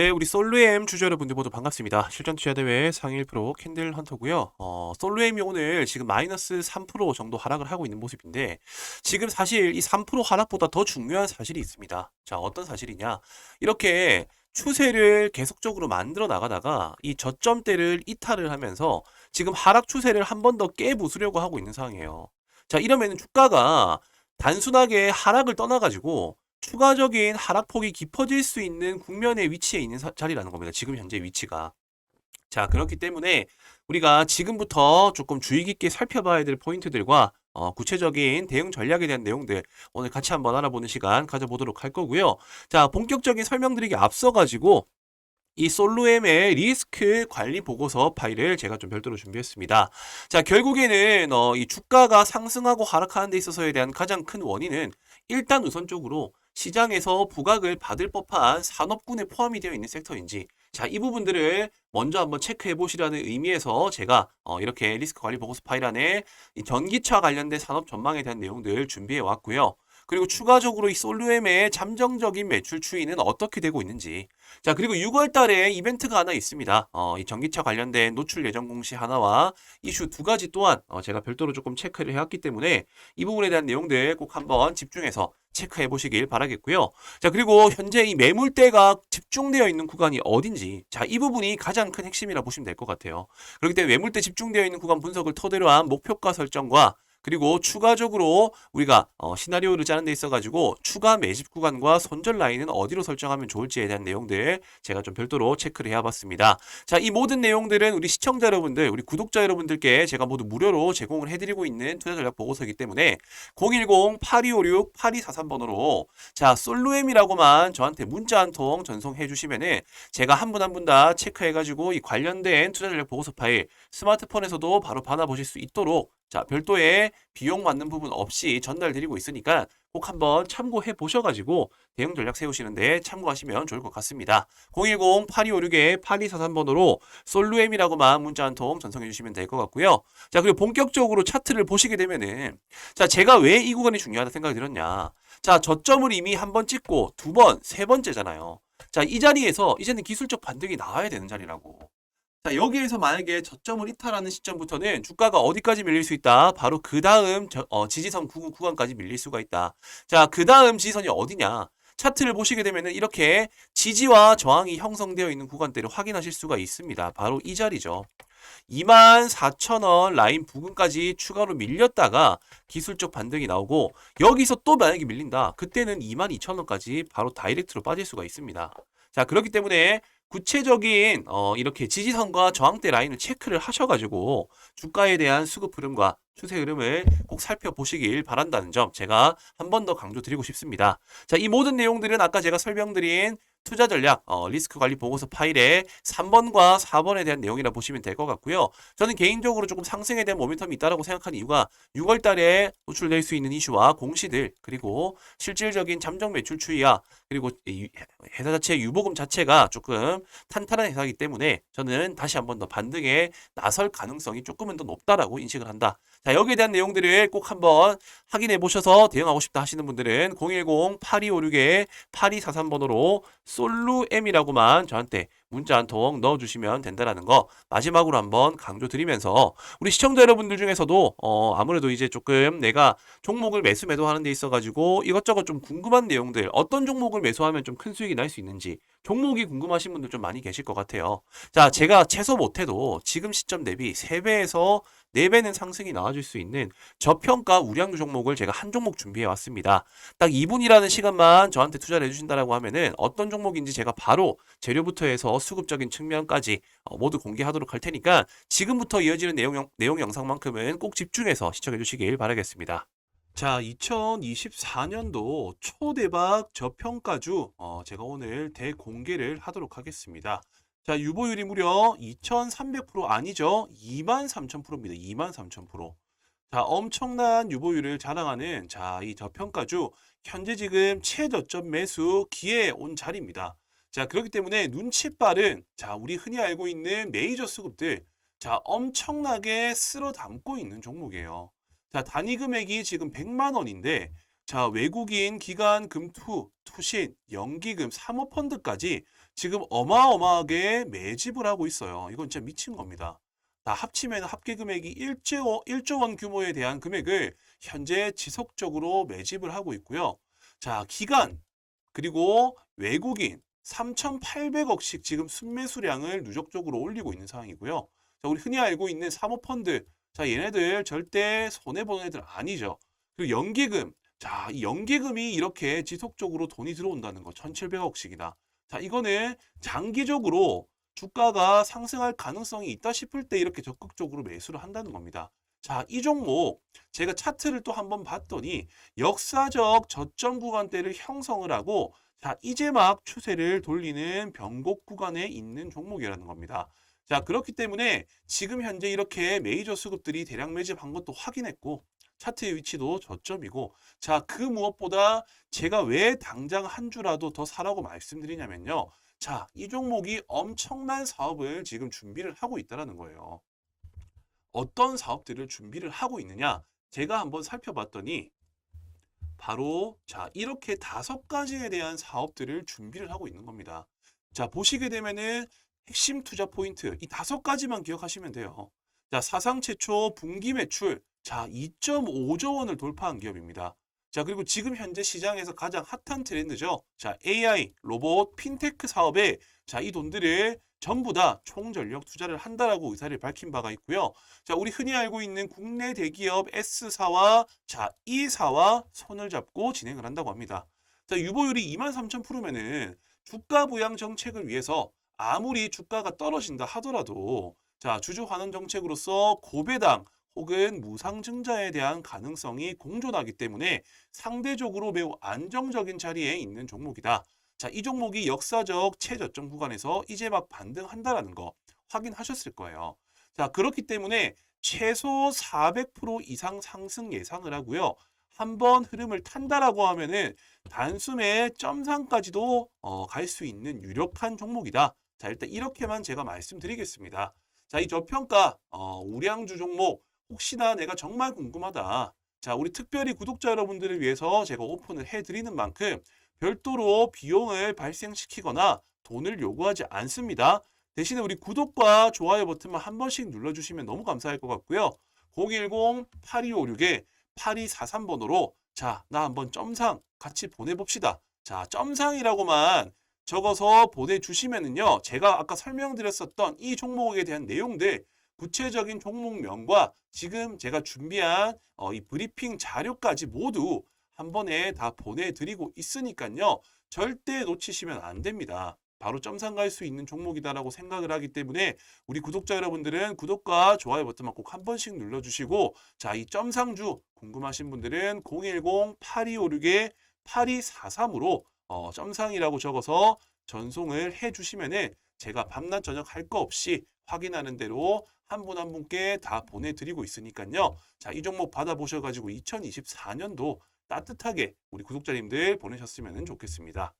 네, 우리 솔루엠 주주 여러분들 모두 반갑습니다. 실전 투자 대회 상위 1% 캔들 헌터고요. 어, 솔루엠이 오늘 지금 마이너스 3% 정도 하락을 하고 있는 모습인데 지금 사실 이 3% 하락보다 더 중요한 사실이 있습니다. 자, 어떤 사실이냐? 이렇게 추세를 계속적으로 만들어 나가다가 이 저점대를 이탈을 하면서 지금 하락 추세를 한 번 더 깨부수려고 하고 있는 상황이에요. 자, 이러면 주가가 단순하게 하락을 떠나가지고 추가적인 하락폭이 깊어질 수 있는 국면의 위치에 있는 사- 자리라는 겁니다. 지금 현재 위치가. 자, 그렇기 때문에 우리가 지금부터 조금 주의 깊게 살펴봐야 될 포인트들과 어, 구체적인 대응 전략에 대한 내용들 오늘 같이 한번 알아보는 시간 가져보도록 할 거고요. 자, 본격적인 설명드리기 앞서가지고 이 솔루엠의 리스크 관리 보고서 파일을 제가 좀 별도로 준비했습니다. 자, 결국에는 어, 이 주가가 상승하고 하락하는 데 있어서에 대한 가장 큰 원인은 일단 우선적으로 시장에서 부각을 받을 법한 산업군에 포함이 되어 있는 섹터인지 자, 이 부분들을 먼저 한번 체크해 보시라는 의미에서 제가 어, 이렇게 리스크 관리 보고서 파일 안에 이 전기차 관련된 산업 전망에 대한 내용들 준비해 왔고요. 그리고 추가적으로 이 솔루엠의 잠정적인 매출 추이는 어떻게 되고 있는지. 자, 그리고 6월 달에 이벤트가 하나 있습니다. 어, 이 전기차 관련된 노출 예정 공시 하나와 이슈 두 가지 또한 어, 제가 별도로 조금 체크를 해왔기 때문에 이 부분에 대한 내용들 꼭 한번 집중해서 체크해 보시길 바라겠고요. 자, 그리고 현재 이 매물대가 집중되어 있는 구간이 어딘지. 자, 이 부분이 가장 큰 핵심이라 보시면 될 것 같아요. 그렇기 때문에 매물대 집중되어 있는 구간 분석을 토대로 한 목표가 설정과 그리고 추가적으로 우리가 어, 시나리오를 짜는 데 있어 가지고 추가 매집 구간과 손절 라인은 어디로 설정하면 좋을지에 대한 내용들 제가 좀 별도로 체크를 해봤습니다. 자, 이 모든 내용들은 우리 시청자 여러분들, 우리 구독자 여러분들께 제가 모두 무료로 제공을 해드리고 있는 투자 전략 보고서이기 때문에 010-8256-8243번으로 자, 솔루엠이라고만 저한테 문자 한 통 전송해 주시면은 제가 한 분 한 분 다 체크해가지고 이 관련된 투자 전략 보고서 파일 스마트폰에서도 바로 받아보실 수 있도록 자, 별도의 비용 받는 부분 없이 전달드리고 있으니까 꼭 한번 참고해 보셔가지고 대응 전략 세우시는데 참고하시면 좋을 것 같습니다. 010-8256-8243번으로 솔루엠이라고만 문자 한 통 전송해 주시면 될 것 같고요. 자, 그리고 본격적으로 차트를 보시게 되면은 자, 제가 왜 이 구간이 중요하다 생각이 들었냐. 자, 저점을 이미 한 번 찍고 두 번, 세 번째잖아요. 자, 이 자리에서 이제는 기술적 반등이 나와야 되는 자리라고. 자, 여기에서 만약에 저점을 이탈하는 시점부터는 주가가 어디까지 밀릴 수 있다? 바로 그 다음 어, 지지선 99 구간까지 밀릴 수가 있다. 자, 그 다음 지지선이 어디냐? 차트를 보시게 되면은 이렇게 지지와 저항이 형성되어 있는 구간대를 확인하실 수가 있습니다. 바로 이 자리죠. 24,000원 라인 부근까지 추가로 밀렸다가 기술적 반등이 나오고 여기서 또 만약에 밀린다. 그때는 22,000원까지 바로 다이렉트로 빠질 수가 있습니다. 자, 그렇기 때문에 구체적인 어, 이렇게 지지선과 저항대 라인을 체크를 하셔가지고 주가에 대한 수급 흐름과 추세 흐름을 꼭 살펴보시길 바란다는 점 제가 한 번 더 강조드리고 싶습니다. 자, 이 모든 내용들은 아까 제가 설명드린 투자 전략 어, 리스크 관리 보고서 파일에 3번과 4번에 대한 내용이라 보시면 될 것 같고요. 저는 개인적으로 조금 상승에 대한 모멘텀이 있다라고 생각하는 이유가 6월 달에 노출될 수 있는 이슈와 공시들 그리고 실질적인 잠정 매출 추이와 그리고 이 회사 자체의 유보금 자체가 조금 탄탄한 회사이기 때문에 저는 다시 한번 더 반등에 나설 가능성이 조금은 더 높다라고 인식을 한다. 자, 여기에 대한 내용들을 꼭 한번 확인해 보셔서 대응하고 싶다 하시는 분들은 010-8256-8243번으로 솔루엠이라고만 저한테 문자 한 통 넣어주시면 된다라는 거 마지막으로 한번 강조드리면서 우리 시청자 여러분들 중에서도 어 아무래도 이제 조금 내가 종목을 매수 매도하는 데 있어가지고 이것저것 좀 궁금한 내용들 어떤 종목을 매수하면 좀 큰 수익이 날 수 있는지 종목이 궁금하신 분들 좀 많이 계실 것 같아요. 자 제가 최소 못해도 지금 시점 대비 3배에서 4배는 상승이 나와줄 수 있는 저평가 우량주 종목을 제가 한 종목 준비해 왔습니다. 딱 2분이라는 시간만 저한테 투자를 해주신다라고 하면은 어떤 종목인지 제가 바로 재료부터 해서 수급적인 측면까지 어, 모두 공개하도록 할 테니까 지금부터 이어지는 내용, 내용 영상만큼은 꼭 집중해서 시청해 주시길 바라겠습니다. 자, 2024년도 초대박 저평가주 어, 제가 오늘 대공개를 하도록 하겠습니다. 자, 유보율이 무려 2,300% 아니죠? 23,000%입니다. 23,000%. 자, 엄청난 유보율을 자랑하는 자, 이 저평가주 현재 지금 최저점 매수 기회에 온 자리입니다. 자, 그렇기 때문에 눈치 빠른 자, 우리 흔히 알고 있는 메이저 수급들 자, 엄청나게 쓸어 담고 있는 종목이에요. 자, 단위 금액이 지금 100만 원인데 자, 외국인 기관 금투, 투신, 연기금, 사모펀드까지 지금 어마어마하게 매집을 하고 있어요. 이건 진짜 미친 겁니다. 다 합치면 합계 금액이 1조, 1조 원 규모에 대한 금액을 현재 지속적으로 매집을 하고 있고요. 자, 기간, 그리고 외국인 3,800억씩 지금 순매수량을 누적적으로 올리고 있는 상황이고요. 자, 우리 흔히 알고 있는 사모펀드. 자, 얘네들 절대 손해보는 애들 아니죠. 그리고 연기금. 자, 이 연기금이 이렇게 지속적으로 돈이 들어온다는 거. 1,700억씩이나. 자, 이거는 장기적으로 주가가 상승할 가능성이 있다 싶을 때 이렇게 적극적으로 매수를 한다는 겁니다. 자, 이 종목 제가 차트를 또 한번 봤더니 역사적 저점 구간대를 형성을 하고 자, 이제 막 추세를 돌리는 변곡 구간에 있는 종목이라는 겁니다. 자, 그렇기 때문에 지금 현재 이렇게 메이저 수급들이 대량 매집한 것도 확인했고 차트의 위치도 저점이고 자, 그 무엇보다 제가 왜 당장 한 주라도 더 사라고 말씀드리냐면요. 자, 이 종목이 엄청난 사업을 지금 준비를 하고 있다는 거예요. 어떤 사업들을 준비를 하고 있느냐? 제가 한번 살펴봤더니 바로 자, 이렇게 다섯 가지에 대한 사업들을 준비를 하고 있는 겁니다. 자, 보시게 되면은 핵심 투자 포인트 이 다섯 가지만 기억하시면 돼요. 자, 사상 최초 분기 매출 자, 2.5조 원을 돌파한 기업입니다. 자, 그리고 지금 현재 시장에서 가장 핫한 트렌드죠. 자, AI, 로봇, 핀테크 사업에 자, 이 돈들을 전부 다 총전력 투자를 한다라고 의사를 밝힌 바가 있고요. 자, 우리 흔히 알고 있는 국내 대기업 S사와 자, E사와 손을 잡고 진행을 한다고 합니다. 자, 유보율이 23,000%면은 주가 부양 정책을 위해서 아무리 주가가 떨어진다 하더라도 자, 주주 환원 정책으로서 고배당 혹은 무상증자에 대한 가능성이 공존하기 때문에 상대적으로 매우 안정적인 자리에 있는 종목이다. 자, 이 종목이 역사적 최저점 구간에서 이제 막 반등한다라는 거 확인하셨을 거예요. 자, 그렇기 때문에 최소 400% 이상 상승 예상을 하고요. 한번 흐름을 탄다라고 하면은 단숨에 점상까지도 어, 갈 수 있는 유력한 종목이다. 자, 일단 이렇게만 제가 말씀드리겠습니다. 자, 이 저평가 어, 우량주 종목 혹시나 내가 정말 궁금하다. 자, 우리 특별히 구독자 여러분들을 위해서 제가 오픈을 해드리는 만큼 별도로 비용을 발생시키거나 돈을 요구하지 않습니다. 대신에 우리 구독과 좋아요 버튼만 한 번씩 눌러주시면 너무 감사할 것 같고요. 010-8256-8243번으로 자, 나 한번 점상 같이 보내봅시다. 자, 점상이라고만 적어서 보내주시면은요. 제가 아까 설명드렸었던 이 종목에 대한 내용들 구체적인 종목명과 지금 제가 준비한 어, 이 브리핑 자료까지 모두 한 번에 다 보내드리고 있으니까요. 절대 놓치시면 안 됩니다. 바로 점상 갈 수 있는 종목이다라고 생각을 하기 때문에 우리 구독자 여러분들은 구독과 좋아요 버튼만 꼭 한 번씩 눌러주시고 자, 이 점상주 궁금하신 분들은 010-8256-8243으로 어, 점상이라고 적어서 전송을 해주시면은 제가 밤낮 저녁 할 거 없이 확인하는 대로 한 분한 분께 다 보내드리고 있으니까요. 자, 이 종목 받아보셔가지고 2024년도 따뜻하게 우리 구독자님들 보내셨으면 좋겠습니다.